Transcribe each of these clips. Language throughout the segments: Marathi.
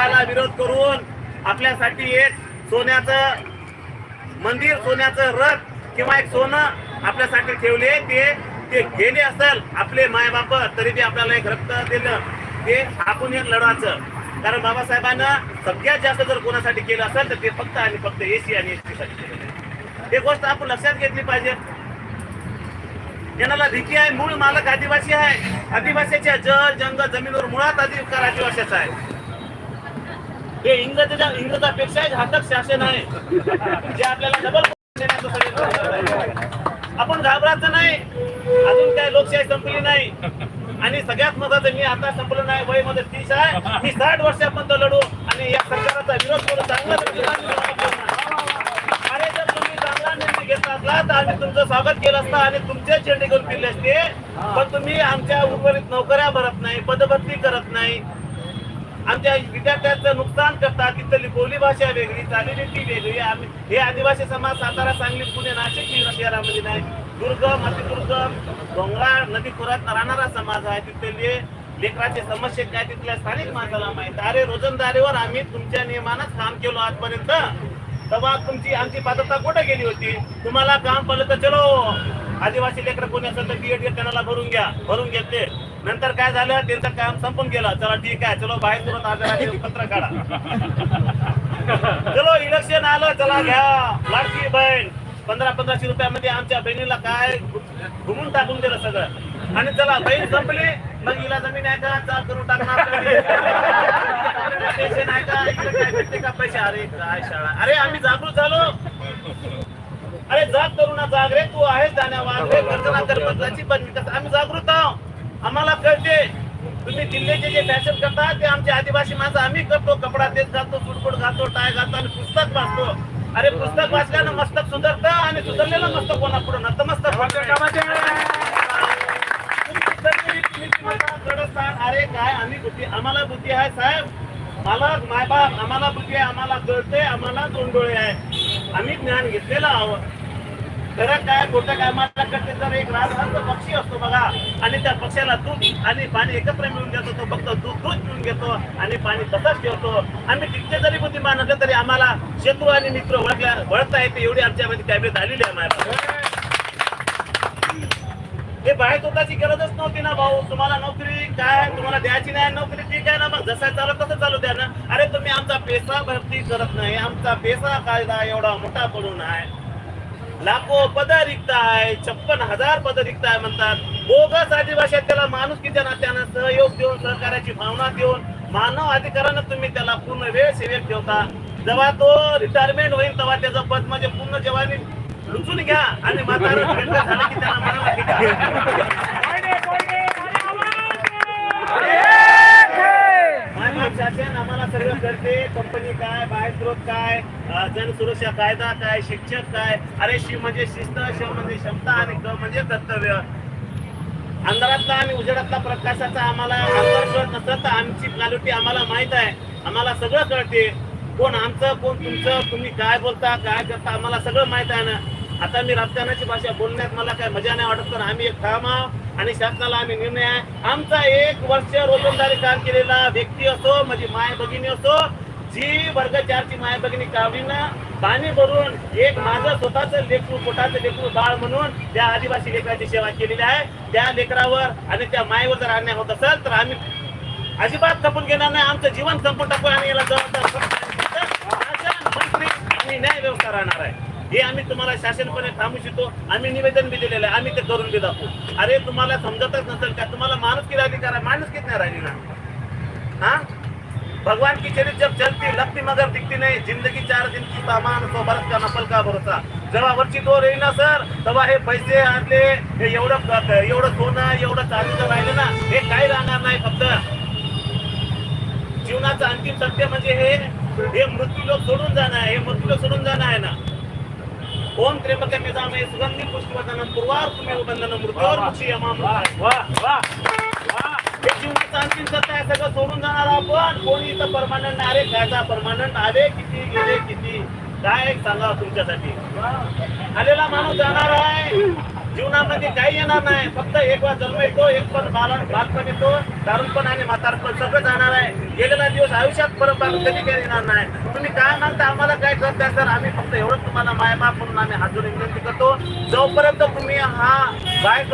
विवाहाला विरोध करून आपल्यासाठी एक सोन्याचं मंदिर सोन्याचं रथ किंवा एक सोनं आपल्यासाठी ठेवले. ते ते गेले असेल आपले मायबाप तरी ते आपल्याला एक रक्त दिलं. ते आपण एक लढाचं कारण बाबासाहेबांना सगळ्यात जास्त जर कोणासाठी केलं असेल तर ते फक्त आणि फक्त एसी आणि एससाठी केलेलं हे गोष्ट आपण लक्षात घेतली पाहिजे. यांना भीती आहे मूळ मालक आदिवासी आहे. आदिवासीच्या जल जंगल जमिनीवर मुळात अधिकार आदिवासीचा आहे. हे इंग्रजाच्या इंग्रजापेक्षा घातक शासन आहे. जे आपल्याला डबल आपण घाबरायचं नाही. अजून काय लोकशाही संपली नाही. आणि सगळ्यात महत्वाचं मी आता संपलं नाही वयमध्ये तीस आहे. मी साठ वर्षापर्यंत लढू आणि या सरकाराचा विरोध करू. चांगला अरे जर तुम्ही चांगला निर्णय घेतला असला तर आम्ही तुमचं स्वागत केलं असतं आणि तुमचे झेंडे घेऊन फिरले असते. पण तुम्ही आमच्या उर्वरित नोकऱ्या भरत नाही पदभरती करत नाही. आमच्या विद्यार्थ्यांचं नुकसान करतात. तिथली बोली भाषा वेगळी ती वेगळी. आम्ही हे आदिवासी समाज सातारा सांगली पुणे नाशिक शहरामध्ये नाही. दुर्गम अतिदुर्गम डोंगराळ नदी खोऱ्यात राहणारा समाज आहे. तिथले लेकराचे समस्या काय? तिथल्या स्थानिक माणसाला माहीत. अरे रोजंदारीवर आम्ही तुमच्या नियमानच काम केलो आजपर्यंत. तेव्हा तुमची आमची पात्रता कुठे गेली होती? तुम्हाला काम पडलं तर चलो. आदिवासी लेकर कोणी असेल तर बीएड त्यांना भरून घ्या. भरून घेतले. नंतर काय झालं? त्यांचं काम संपून गेलं. चला ठीक आहे. चलो बाहेर तुरंत पत्र काढा. चलो इलेक्शन आलं. चला घ्या. लाडकी बहीण. पंधरा पंधराशे रुपयामध्ये आमच्या बहिणीला काय घुमून टाकून दिलं सगळं. आणि चला बहीण संपली. मग हिला जमीन आहे का चाल करून टाकणार? पैसे नाही का? भेटते का पैसे? अरे काय शाळा? अरे आम्ही जागृत झालो. अरे जाग ना जाग रे. तू आहेस जाण्या वाघ रे बदलाची पण आम्ही जागृत आहोत. आम्हाला कळते. तुम्ही दिल्लीचे जे फॅशन करतात ते आमचे आदिवासी माणसं आम्ही करतो. कपडा तेच घालतो सुटबुट घालतो टाय घालतो आणि पुस्तक वाचतो. अरे पुस्तक वाचल्यानं मस्तक सुधारतं आणि सुधारलेलं मस्तक कोणा पुढे नतमस्तक अरे काय आम्ही बुद्धी आम्हाला बुद्धी आहे साहेब. मला मायबाप आम्हाला बुद्धी आहे आम्हाला कळते आम्हाला दोन डोळे आहे आम्ही ज्ञान घेतलेलं आहोत. खरं काय खोटं काय मला करते तर एक राजहंस पक्षी असतो बघा. आणि त्या पक्षाला दूध आणि पाणी एकत्र मिळून घेतो तो फक्त दूध दूध पिऊन घेतो आणि पाणी तसंच ठेवतो. आम्ही तिथे जरी बुद्धिमान असले तरी आम्हाला शत्रू आणि मित्र ओळखल्या ओळखता येते एवढी आमच्यामध्ये कॅबिनेट आलेली आहे माझ्या. हे बाहेर स्वतःची गरजच नव्हती ना भाऊ. तुम्हाला नोकरी काय? तुम्हाला द्यायची नाही नोकरी ठीक आहे ना? मग जसं चालू तसं चालू द्या ना. अरे तुम्ही आमचा पैसा भरती करत नाही. आमचा पैसा कायदा एवढा मोठा पडून आहे. लाखो पद रिक्त आहे छप्पन हजार पद रिक्त आहे म्हणतात. बोगस आदिवासी त्याला माणुसकीच्या नात्यानं सहयोग देऊन सहकार्याची भावना देऊन मानव अधिकारानं तुम्ही त्याला पूर्ण वेळ सेवेत ठेवता. जेव्हा तो रिटायरमेंट होईल तेव्हा त्याचं पद म्हणजे पूर्ण जवानी लुचून घ्या आणि म्हातारं झालं की त्याला शासन आम्हाला सगळं करते कंपनी काय बाहेर स्रोत काय जनसुरक्षा कायदा काय शिक्षक काय? अरे शी म्हणजे शिस्त श म्हणजे क्षमता आणि क म्हणजे कर्तव्य. अंधारातला आणि उजेडातला प्रकाशाचा आम्हाला अंतर नसत तर आमची क्वालिटी आम्हाला माहीत आहे. आम्हाला सगळं कळते. कोण आमचं कोण तुमचं तुम्ही काय बोलता काय करता आम्हाला सगळं माहीत आहे ना. आता मी राजकारणाची भाषा बोलण्यात मला काय मजा नाही वाटत पण आम्ही एक ठाम आहोत आणि शासनाला आम्ही निर्णय आहे. आमचा एक वर्ष रोजंदारी काम केलेला व्यक्ती असो म्हणजे माय भगिनी असो जी वर्ग चारची माय भगिनी कावडीनं पाणी भरून एक माझं स्वतःच लेकरू पोटाचं लेकरू बाळ म्हणून त्या आदिवासी लेकराची सेवा केलेली आहे. त्या लेकरावर आणि त्या मायेवर जर अन्याय होत असेल तर आम्ही अजिबात खपून घेणार नाही. आमचं जीवन संपून टाकू आणि याला जबाबदार मंत्री आणि न्याय व्यवस्था राहणार आहे. हे आम्ही तुम्हाला शासनपणे थांबू शकतो आम्ही निवेदन बी दिलेलं आहे. आम्ही ते करून बी दाखवू. अरे तुम्हाला समजतच नसेल का? तुम्हाला माणूस किती अधिकार आहे. माणूस किती नाही राहिली ना. हा? भगवान की चरित जब चलती लगती मगर दिखती नाही। जिंदगी चार दिन की सामान सो बरस का नफल का भरोसा। जेव्हा वरची दोर येईल ना सर तेव्हा हे पैसे आणले हे एवढं एवढं सोनं एवढं चांदीचं राहिलं ना हे काही राहणार नाही फक्त? जीवनाचं अंतिम सत्य म्हणजे हे हे मृत्यू लोक सोडून जाणं आहे हे मृत्यू लोक सोडून जाणं आहे ना. ओम त्र्यंबक मे सुगंधी पुष्पवदनं पूर्वार तुम्ही बंधन मृत्यूवर मुक्षी यमाम हे अंतिम तर काय सगळं सोडून जाणार आपण. कोणी इथं परमानंट अरे खायचा परमानंट आले किती गेले किती? काय सांगा तुमच्यासाठी. आलेला माणूस जाणार आहे. जीवनामध्ये काही येणार नाही. फक्त एक वेळा जन्म येतो एक पण बाल बालपण येतो तरुणपण आणि म्हातारपण सगळं जाणार आहे. गेलेला दिवस आयुष्यात परंपरा कधी काही येणार नाही. तुम्ही काय मागता आम्हाला काय करताय सर? आम्ही फक्त एवढंच तुम्हाला मायबाप म्हणून आम्ही हात विनंती करतो. जोपर्यंत तुम्ही हा बाय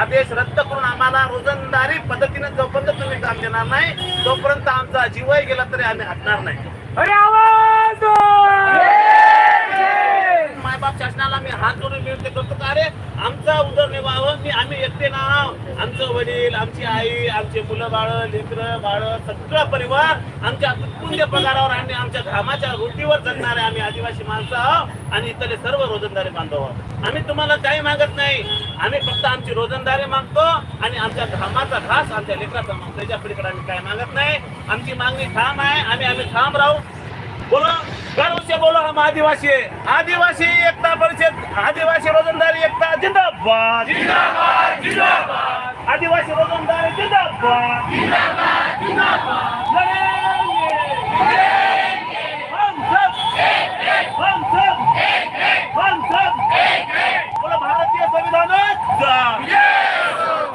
आदेश रद्द करून आम्हाला रोजंदारी पद्धतीने जोपर्यंत तुम्ही काम देणार नाही तोपर्यंत आमचा जीवही गेला तरी आम्ही हटणार नाही. अरे आवाज! मायबाप शासनाला मी हात जोडून विनंती करतो का अरे आमचा उदरनिर्वाह मी आम्ही एकटे नाव आमचं वडील आमची आई आमचे मुलं बाळ लेकर बाळ सगळा परिवार आमच्या पुण्य पगारावर आणि आमच्या घामाच्या रोटीवर जगणारे आम्ही आदिवासी माणसं आहोत आणि इथले सर्व रोजंदारी बांधव आहोत. आम्ही तुम्हाला काही मागत नाही. आम्ही फक्त आमची रोजंदारी मागतो आणि आमच्या घामाचा घास आमच्या लेकराचा मागतो. त्याच्या पलीकडे आम्ही काय मागत नाही. आमची मागणी ठाम आहे. आम्ही आम्ही ठाम राहू. बोला. गर्व से बोलो हम आदिवासी है आदिवासी एकता परिषद आदिवासी रोजंदारी एकता जिंदाबाद. जिंदाबाद जिंदाबाद आदिवासी रोजंदारी जिंदाबाद. जिंदाबाद जिंदाबाद लड़ेंगे हम सब हम सब हम सब बोलो भारतीय संविधानाचा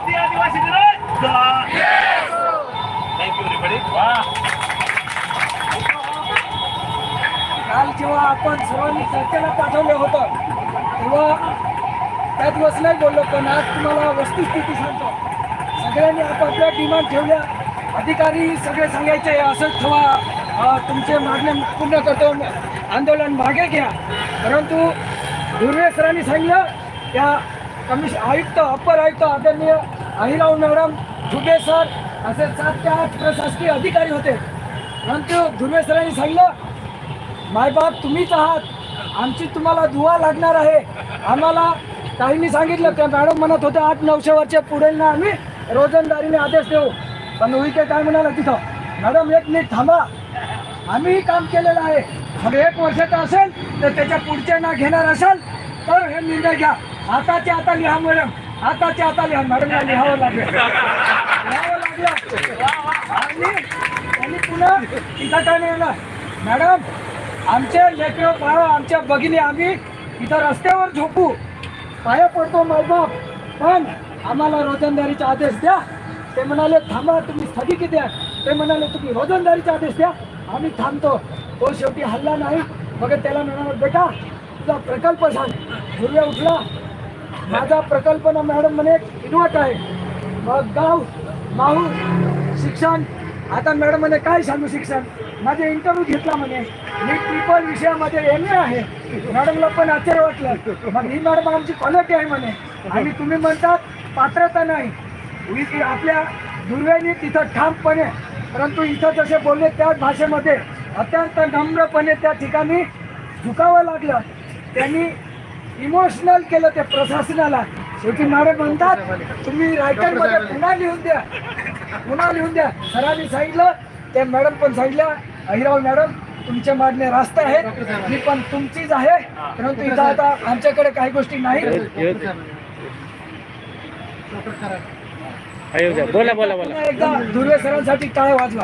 ती आदिवासी दिनाचा वाह जेव्हा आपण सर्वांनी चर्चेला पाठवलं होतं तेव्हा त्या दिवस नाही बोललो पण आज तुम्हाला वस्तुस्थिती सांगतो. सगळ्यांनी आपापल्या डिमांड ठेवल्या. अधिकारी सगळे सांगायचे असंच ठेवा तुमचे मागण्या पूर्ण करतो आंदोलन मागे घ्या. परंतु दुर्वे सरांनी सांगितलं त्या कमिश आयुक्त अप्पर आयुक्त आदरणीय अहिराव मॅडम झुबे सर असे सात ते आठ प्रशासकीय अधिकारी होते. परंतु दुर्वे सरांनी सांगितलं मायबाप तुम्हीच आहात. आमची तुम्हाला दुवा लागणार आहे. आम्हाला काहींनी सांगितलं त्या मॅडम म्हणत होत्या आठ नऊशे वर्षे पुढे ना आम्ही रोजंदारीने आदेश देऊ. पण उईके काय म्हणाला तिथं? मॅडम एक मिनिट थांबा. आम्हीही काम केलेलं आहे. मग एक वर्षाचं असेल तर त्याच्या पुढचे ना घेणार असेल तर हे निर्णय घ्या. आताचे आता लिहा मॅडम. आताचे आता लिहा. मॅडमला लिहावं लागेल. लिहावं लागलं. आणि त्यांनी पुन्हा तिथं काय नाही मॅडम आमचे लेकर बाळा आमच्या भगिनी आम्ही इथं रस्त्यावर झोपू. पाया पडतो मायबाप. पण आम्हाला रोजंदारीचे आदेश द्या. ते म्हणाले थांबा तुम्ही स्थगिती द्या. ते म्हणाले तुम्ही रोजंदारीचे आदेश द्या. आम्ही थांबतो. तो शेवटी हल्ला नाही. मग त्याला म्हणाला बेटा तुझा प्रकल्प सांग दुर्व्या उठला. माझा प्रकल्प ना मॅडम म्हणे इन्व्हर्ट आहे मग गाव माहू शिक्षण. आता मॅडम म्हणे काय सांगू शिक्षण? माझा इंटरव्ह्यू घेतला म्हणे. मी ट्रिपल विषयामध्ये एम ए आहे मॅडमला पण आश्चर्य वाटलं. मग ही मॅडम आमची क्वालिटी आहे म्हणे. आणि तुम्ही म्हणतात पात्रता नाही. वी- आपल्या दुर्व्याने तिथं ठामपणे परंतु इथं जसे बोलले त्याच भाषेमध्ये अत्यंत नम्रपणे त्या ठिकाणी झुकावं लागलं. त्यांनी इमोशनल केलं ते प्रशासनाला. शेवटी मॅडम म्हणतात तुम्ही रायटरमध्ये पुन्हा लिहून द्या. पुन्हा लिहून द्या. सरांनी सांगितलं ते मॅडम पण सांगितलं अहिराव मॅडम तुमचे मागणे रास्त आहेत मी पण तुमचीच आहे. परंतु इथं आता आमच्याकडे काही गोष्टी नाही. बोला बोला बोला. एकदा धुर्वे सरांसाठी टाळ वाजला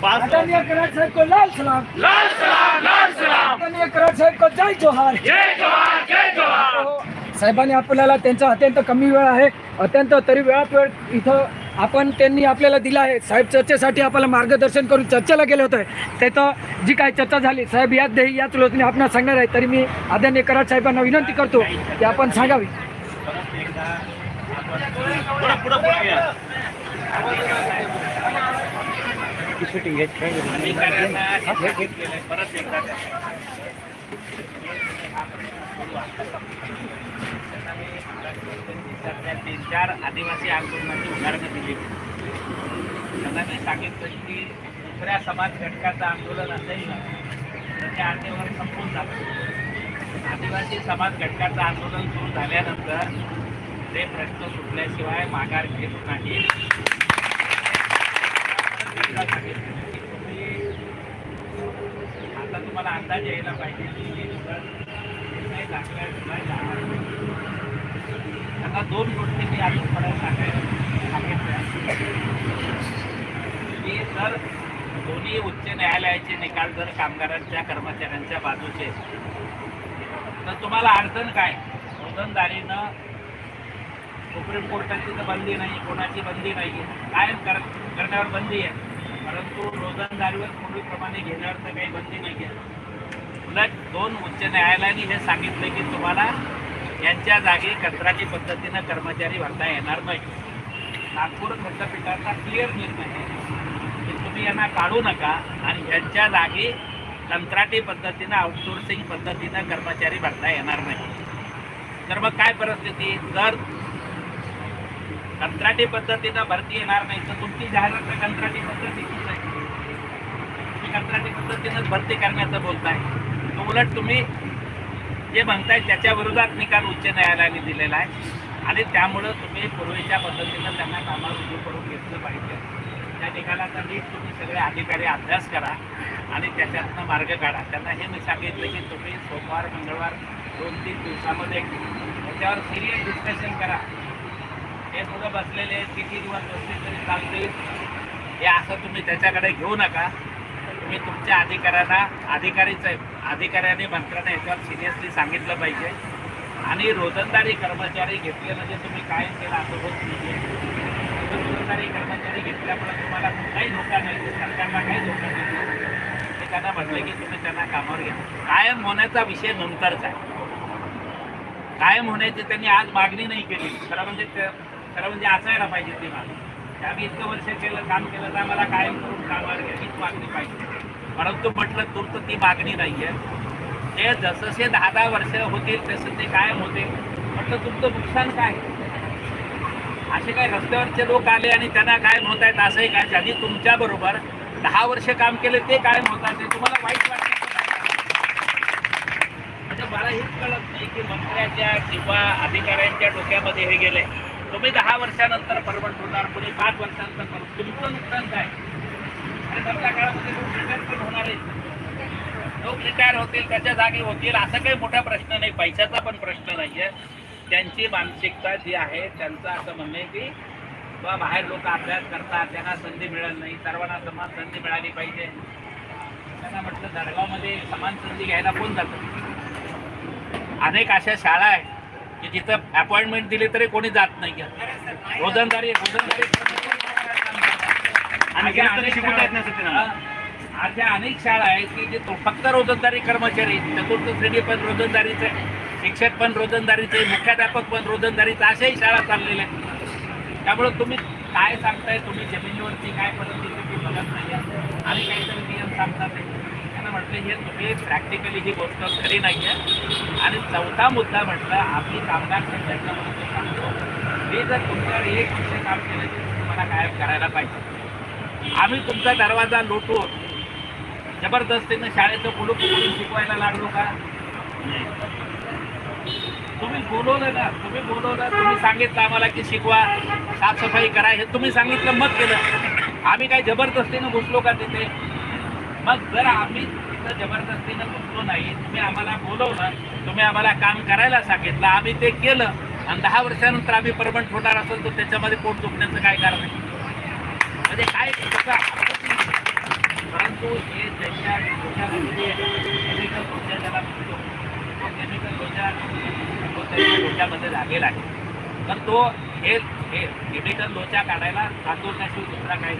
कराड साहेब को लाल सलाम. लाल सलाम लाल सलाम. कराड साहेब को जय जोहार. जय जवान जय जवान साहेबांनी आपल्याला त्यांचा अत्यंत कमी वेळ आहे अत्यंत तरी वेळात वेळ इथं आपण त्यांनी आपल्याला दिला आहे. साहेब चर्चेसाठी आपल्याला मार्गदर्शन करून चर्चेला गेले होते. तिथं जी काही चर्चा झाली साहेब याच देही याच लोचने आपणास सांगणार आहे तरी मी आदरणीय कराड साहेबांना विनंती करतो की आपण सांगावी पुढं पुढं पुढं घ्या. शूटिंग परत एकदा हे महाराष्ट्रातील देशातल्या तीन चार आदिवासी आंदोलनाची उदाहरणं दिली. त्यांना मी सांगितलं की दुसऱ्या समाज घटकाचं आंदोलन असेल ना तर ते आंदोलन संपून जातं आदिवासी समाज घटकाचं आंदोलन सुरू झाल्यानंतर ते प्रश्न सुटल्याशिवाय माघार घेत नाही आता तुम्हाला अंदाज यायला पाहिजे. की जर जाणार आता दोन गोष्टी मी अजून परत सांगायला सांगितल्या. की जर दोन्ही उच्च न्यायालयाचे निकाल जर कामगारांच्या कर्मचाऱ्यांच्या बाजूचे तर तुम्हाला अडचण काय? रोजंदारीनं सुप्रीम कोर्टाची तर बंदी नाही कोणाची बंदी नाही आहे कायम कर करण्यावर बंदी आहे. परंतु रोजंदारीवर पूर्वीप्रमाणे घेण्यावर तर काही बंदी नाही आहे उलट दोन उच्च न्यायालयाने हे सांगितलं की तुम्हाला यांच्या जागी कंत्राटी पद्धतीनं कर्मचारी भरता येणार नाही. नागपूर खंडपीठाचा क्लिअर निर्णय आहे की तुम्ही यांना काढू नका आणि यांच्या जागी कंत्राटी पद्धतीनं आउटसोर्सिंग पद्धतीनं कर्मचारी भरता येणार नाही. तर मग काय परिस्थिती? जर कंत्राटी पद्धतीनं भरती येणार नाही. तर तुमची जाहिरात तर कंत्राटी पद्धतीचीच आहे. तुम्ही कंत्राटी पद्धतीनंच भरती करण्याचं बोलताय. तो उलट तुम्ही जे म्हणताय त्याच्या विरोधात निकाल उच्च न्यायालयाने दिलेला आहे. आणि त्यामुळं तुम्ही पूर्वीच्या पद्धतीनं त्यांना कामावर रुजू करून घेतलं पाहिजे. त्या निकालाचा नीट तुम्ही सगळे अधिकारी अभ्यास करा आणि त्याच्यातनं मार्ग काढा. त्यांना हे मी सांगितलं की तुम्ही सोमवार मंगळवार दोन तीन दिवसामध्ये त्याच्यावर सिरियस डिस्कशन करा. हे मुलं बसलेले किती दिवस बसले तरी चालतील हे असं तुम्ही त्याच्याकडे घेऊ नका. तुम्ही तुमच्या अधिकाऱ्यांना अधिकारीचं अधिकाऱ्याने मंत्र्यांना याच्यावर सिरियसली सांगितलं पाहिजे. आणि रोजंदारी कर्मचारी घेतले म्हणजे तुम्ही कायम केला असं होत नाही रोजंदारी कर्मचारी घेतल्यामुळे तुम्हाला काही धोका नाही सरकारला काही धोका नाही. हे त्यांना म्हटलं की तुम्ही त्यांना कामावर घ्या. कायम होण्याचा विषय नंतरचा आहे. कायम होण्याची त्यांनी आज मागणी नाही केली. खरं म्हणजे खरं म्हणजे असायला पाहिजे ती मागणी की आम्ही इतकं वर्ष केलं काम केलं तर आम्हाला कायम करून कामावर घ्या हीच मागणी पाहिजे. परंतु म्हटलं तूर्त ती मागणी नाही आहे ते जससे दहा दहा वर्ष होतील तसं ते कायम होते. म्हटलं तुमचं नुकसान काय? असे काय रस्त्यावरचे लोक आले आणि त्यांना कायम होत आहेत असंही काय? ज्यांनी तुमच्याबरोबर दहा वर्ष काम केले ते कायम होतात ते तुम्हाला वाईट वाटतं म्हणजे मला हेच कळत नाही की मंत्र्याच्या किंवा अधिकाऱ्यांच्या डोक्यामध्ये हे गेले तुम्ही दहा वर्षानंतर परमनंट होणार कोणी पाच वर्षानंतर परमनंट. तुमचं नुकसान काय? आणि नंतर काळामध्ये लोक रिटायर पण होणार आहेत. लोक रिटायर होतील त्याच्या जागी होतील असा काही मोठा प्रश्न नाही. पैशाचा पण प्रश्न नाही आहे त्यांची मानसिकता जी आहे त्यांचं असं म्हणणं आहे की बा बाहेर लोक अभ्यास करतात त्यांना संधी मिळत नाही सर्वांना समान संधी मिळाली पाहिजे. त्यांना म्हटलं दडगावमध्ये समान संधी घ्यायला कोण जातं? अनेक अशा शाळा आहेत की जिथं अपॉइंटमेंट दिली तरी कोणी जात नाही. रोजंदारी रोजंदारी अशा अनेक शाळा- आहेत की जे तो- फक्त रोजंदारी कर्मचारी चतुर्थ श्रेणी पण रोजंदारीचे शिक्षक पण रोजंदारीचे मुख्याध्यापक पण रोजंदारीचे अशाही शाळा चाललेल्या आहेत. त्यामुळे तुम्ही काय सांगताय तुम्ही जमिनीवरती काय परिस्थिती बघत नाही आणि काहीतरी नियम सांगतात म्हटलं हे तुम्ही प्रॅक्टिकली ही गोष्ट खरी नाही आहे आणि चौथा मुद्दा म्हटलं आम्ही कामगार संघटना सांगतो मी जर तुमच्यावर एक वर्ष काम केलं तर तुम्हाला कायम करायला पाहिजे. आम्ही तुमचा दरवाजा लोटून जबरदस्तीनं शाळेचं कुलूप उघडून शिकवायला लागलो का? तुम्ही बोलवलं ना तुम्ही बोलवलं तुम्ही सांगितलं आम्हाला की शिकवा साफसफाई करा हे तुम्ही सांगितलं मग केलं. आम्ही काय जबरदस्तीनं घुसलो का तिथे? मग जर आम्ही तिथं जबरदस्तीनं घुसलो नाही. तुम्ही आम्हाला बोलवलं तुम्ही आम्हाला काम करायला सांगितलं आम्ही ते केलं. आणि दहा वर्षानंतर आम्ही परमनंट होणार असेल तर त्याच्यामध्ये पोट दुखण्याचं काय कारण आहे? म्हणजे काय परंतु हे त्यांच्या डोक्यामध्ये केमिकल ज्याला म्हणतो तो केमिकल लोचा तो त्यांच्या डोक्यामध्ये आहे. तर तो हे हे केमिकल लोचा काढायला आंदोलनाशिवाय दुसरा काही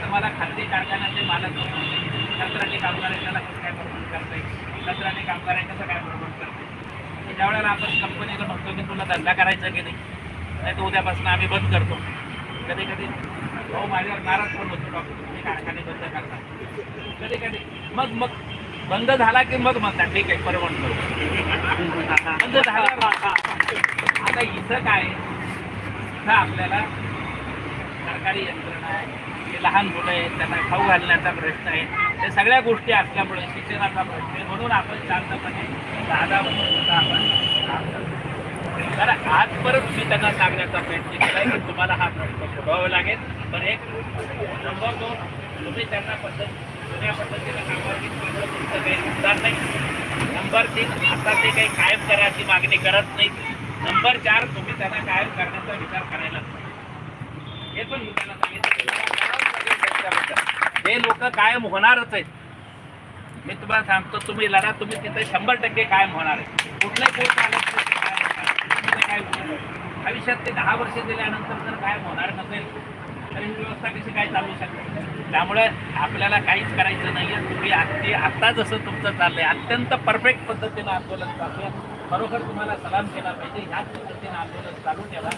तर मला खाजगी कारखान्याचे मालक कंत्राटी कामगारांना कसं काय प्रमोट करता येईल? कंत्राटी कामगारांना कसं काय प्रमोट करता येईल? ज्या वेळेला आपण कंपनीला म्हणतो की तुला धंदा करायचा की नाही नाही तर उद्यापासून आम्ही बंद करतो. कधी कधी भाऊ माझ्यावर नाराज पण होतो डॉक्टर? तुम्ही कारखाने बंद करता. कधी कधी मग मग बंद झाला की मग म्हणतात ठीक आहे परवण करू बंद झाला. आता इथं काय आहे? इथं आपल्याला सरकारी यंत्रणा आहे. लहान मुलं आहेत त्यांना खाऊ घालण्याचा प्रश्न आहे. या सगळ्या गोष्टी असल्यामुळे शिक्षणाचा प्रश्न म्हणून आपण शांतपणे दादा म्हणून आपण काम करतो. परत मी त्यांना सांगण्याचा प्रयत्न केला की तुम्हाला हा प्रश्न सोडवावा लागेल. पण एक नंबर दोन तुम्ही त्यांना पद्धत जुन्या पद्धतीने कामावर घेतल्यामुळे तुमचं काही नुकसान नाही. नंबर तीन आता ते काही कायम करायची मागणी करत नाही नंबर चार तुम्ही त्यांना कायम करण्याचा विचार करायला हे पण मी त्यांना सांगितलं. हे लोक कायम होणारच आहेत. मी तुम्हाला सांगतो तुम्ही लढा तुम्ही तिथे शंभर टक्के कायम होणार आहे कुठलाही कोर्ट आलं काय आयुष्यात ते दहा वर्ष दिल्यानंतर जर कायम होणार नसेल तर ही व्यवस्था कशी काय चालू शकते? त्यामुळे आपल्याला काहीच करायचं नाही आहे तुम्ही अगदी आत्ता जसं तुमचं चाललंय अत्यंत परफेक्ट पद्धतीनं आंदोलन चालू आहे. खरोखर तुम्हाला सलाम केला पाहिजे. ह्याच पद्धतीनं आंदोलन चालू ठेवा.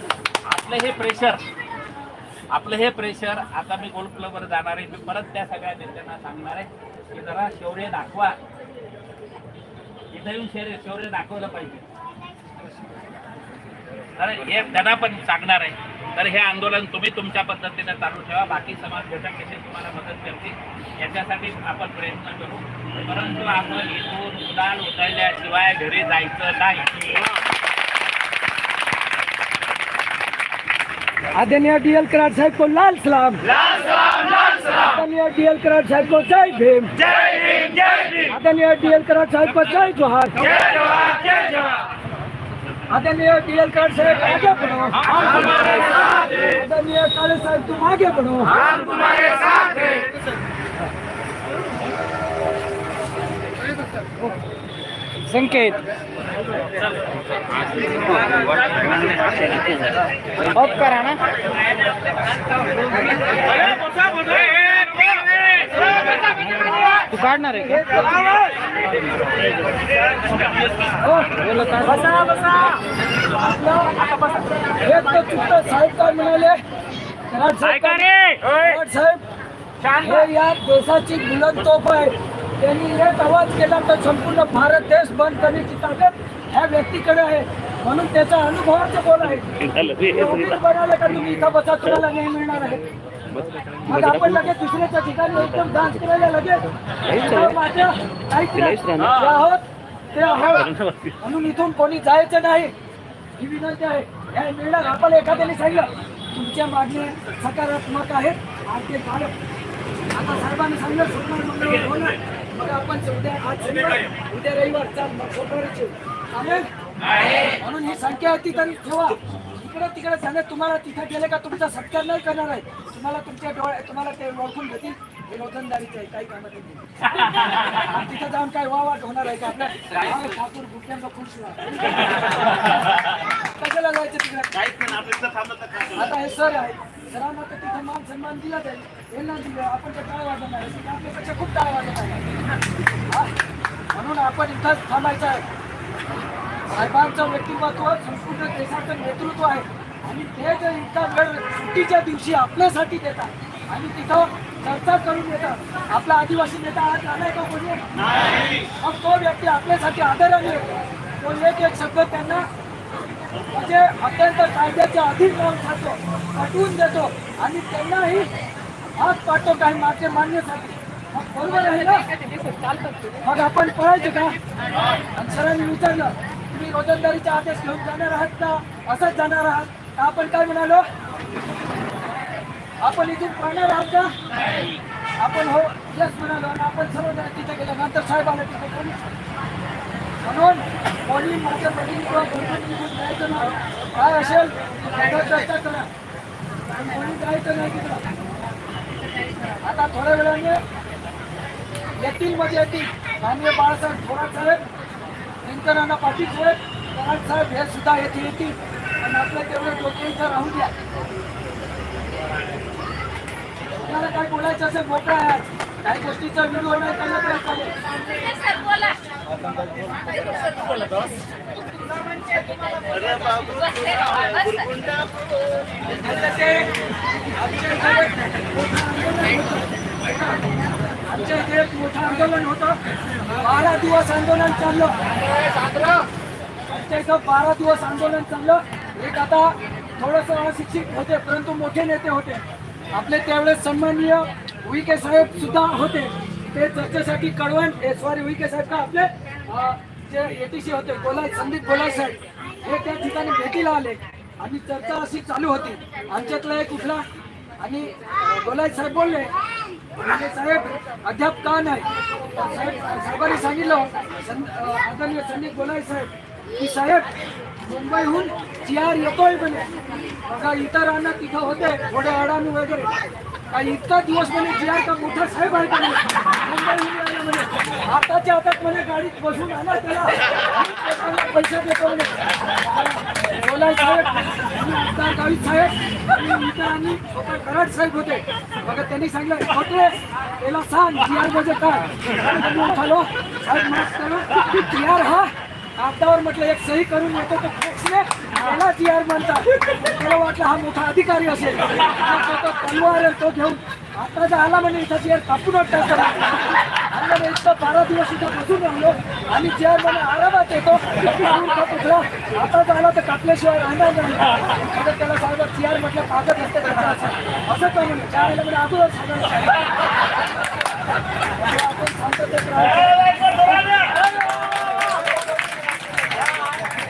आपलं हे प्रेशर आपलं हे प्रेशर आता मी गोल्फ क्लबवर जाणार आहे मी परत त्या सगळ्या नेत्यांना सांगणार आहे की जरा शौर्य दाखवा. इथं येऊन शौर्य शौर्य दाखवलं पाहिजे. तर हे त्यांना पण सांगणार आहे. तर हे आंदोलन तुम्ही तुमच्या पद्धतीने चालू ठेवा. बाकी समाज घटक कसे तुम्हाला मदत करतील. याच्यासाठी आपण प्रयत्न करू. परंतु आपण इथून उदाल उतरल्याशिवाय घरी जायचं नाही. आदरणीय डी एल कराड साहेब को लाल सलाम। आदरणीय डी एल कराड साहेब को जय भीम। आदरणीय डी एल कराड साहेब को जय जोहार। आदरणीय डी एल कराड साहेब आगे बढ़ो। आदरणीय काले साहेब तुम आगे बढ़ो। संकेत। ऑफ करा ना तू काढणार आहे बसा बसा एक तर चुकतं साहेब काय म्हणाले साहेब या देशाची बुलंद तोफ आहे त्यांनी एक आवाज केला तर संपूर्ण भारत देश बंद करण्याची ताकद ह्या व्यक्तीकडे आहे. म्हणून त्याचा अनुभवाचं बोल आहे. बनायला का तुम्ही इथं बसा? तुम्हाला नाही मिळणार आहे. मग आपण लगेच दुसऱ्याच्या ठिकाणी एकदम डान्स करायला लगेच. आहोत. ते आहोत. म्हणून इथून कोणी जायचं नाही. ही विनंती आहे. या मिळणार. आपण एखाद्याने सांगितलं तुमच्या मागण्या सकारात्मक आहेत. आणि ते आता साहेबांनी सांगितलं सोमवार मंगळवार होणार. मग आपण उद्या आज शनिवार उद्या रविवार चाल मग सोमवारची. चालेल म्हणून ही संख्या आहे ती तरी ठेवा. इकडे तिकडे जाणे तुम्हाला तिथे गेले का तुमचा सत्कार नाही करणार आहे. तुम्हाला तुमच्या डोळ्या तुम्हाला ते ओळखून घेतील. हे रोजंदारीचं आहे काही कामात नाही. तिथे जाऊन काय वावाट होणार आहे का आपल्या? ठाकूर गुटक्यांचा खुश कशाला जायचं तिकडे? आता हे सर आहे सरांना तर तिथे मान सन्मान दिला जाईल यांना दिलं आपण तर काय वाजत नाही तिथे आपल्यापेक्षा खूप काय वाजत आहे. म्हणून आपण इथंच थांबायचं आहे साहेबांचं व्यक्तिमत्व संपूर्ण देशाचं नेतृत्व आहे. आणि ते जर इतका वेळ सुट्टीच्या दिवशी आपल्यासाठी देतात आणि तिथं चर्चा करून येतात आपला आदिवासी नेता आज आलाय का कोणी मग तो व्यक्ती आपल्यासाठी आदराने येतो तो एक एक शब्द त्यांना म्हणजे अत्यंत कायद्याच्या अधीन लावून खातो पटवून देतो आणि त्यांनाही हात पाठतो काही मागचे मान्यसाठी मग बरोबर आहे ना? मग आपण पळायचं का? आणि सरांनी विचारलं तुम्ही रोजंदारीचे आदेश घेऊन जाणार आहात का? असंच जाणार आहात का? आपण काय म्हणालो? आपण इथून पाहणार आहात का? आपण हो यस म्हणालो. आणि आपण सर्वजण तिथे गेलो. नंतर साहेब आले तिथे म्हणून कोणी माझ्या बहिणी किंवा जायचं नाही काय असेल चर्चा करा. कोणी जायचं नाही तिथं आता थोड्या वेळाने येतील म्हणजे येतील. माननीय बाळासाहेब थोरात साहेब व्यंकय्या पाटील साहेब कराड साहेब हे सुद्धा येथे येतील. पण आपलं तेवढं डोक्याचं राहू द्या. तुम्हाला काय बोलायचं असेल मोकळा आहे आज. काही गोष्टीचा व्हिडिओ आमच्या इथे एक मोठं आंदोलन होतं. बारा दिवस आंदोलन चाललं. आमच्या इथं बारा दिवस आंदोलन चाललं. एक आता थोडस अशिक्षित होते परंतु मोठे नेते होते. आपले त्यावेळेस सन्माननीय उईके साहेब सुद्धा होते. ते चर्चेसाठी कळवण सॉरी उईके साहेब का आपले जे एटीसी होते गोलाय संदीप गोलाय साहेब हे त्या ठिकाणी भेटीला आले. आणि चर्चा अशी चालू होती. आमच्यातला एक उठला आणि बोलाय गोलाय साहेब बोलले म्हणजे साहेब अद्याप का नाही? साहेब साहेबांनी सांगितलं आदरणीय संदीप गोलाय साहेब की साहेब मुंबईहून जी आर येतोय म्हणे. बघा इतरांना तिथं होते थोडे अडाणी वगैरे. काही इतका दिवस म्हणे जे आर का मोठा साहेब आहे का म्हणे. आताच्या आला म्हणे. हातात म्हणे गाडीत बसून आला त्याला. पैसा देतो म्हणे. बोलाय साहेब आणि आमदार गावित साहेब आणि इतरांनी स्वतः कराड साहेब होते. बघा त्यांनी सांगितलं होते त्याला सांग जी आरमध्ये काय? मी साहेब माफ करा. जी आर हा कागदावर म्हटलं एक सही करून येतो तो फोक्सने त्याला जी आर म्हणतात. त्याला वाटलं हा मोठा अधिकारी असेल. तलवार तो घेऊन. आता जर आला म्हणजे इथं जी आर कापून टाकतो इथं बारा दिवस इथं बसून राहिलो. आणि जी आर म्हणे आरामात येतो. दूर आता जर आला तर कापल्याशिवाय राहणार नाही. त्याला साहेब जी आर म्हटलं कागद असते त्याचा. असं असं का म्हणे? चार म्हणजे अगोदर सांगायला आपण शांततेत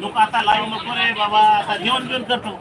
लोक आता लाईव्ह नको रे बाबा आता जेवण जेवण करतो.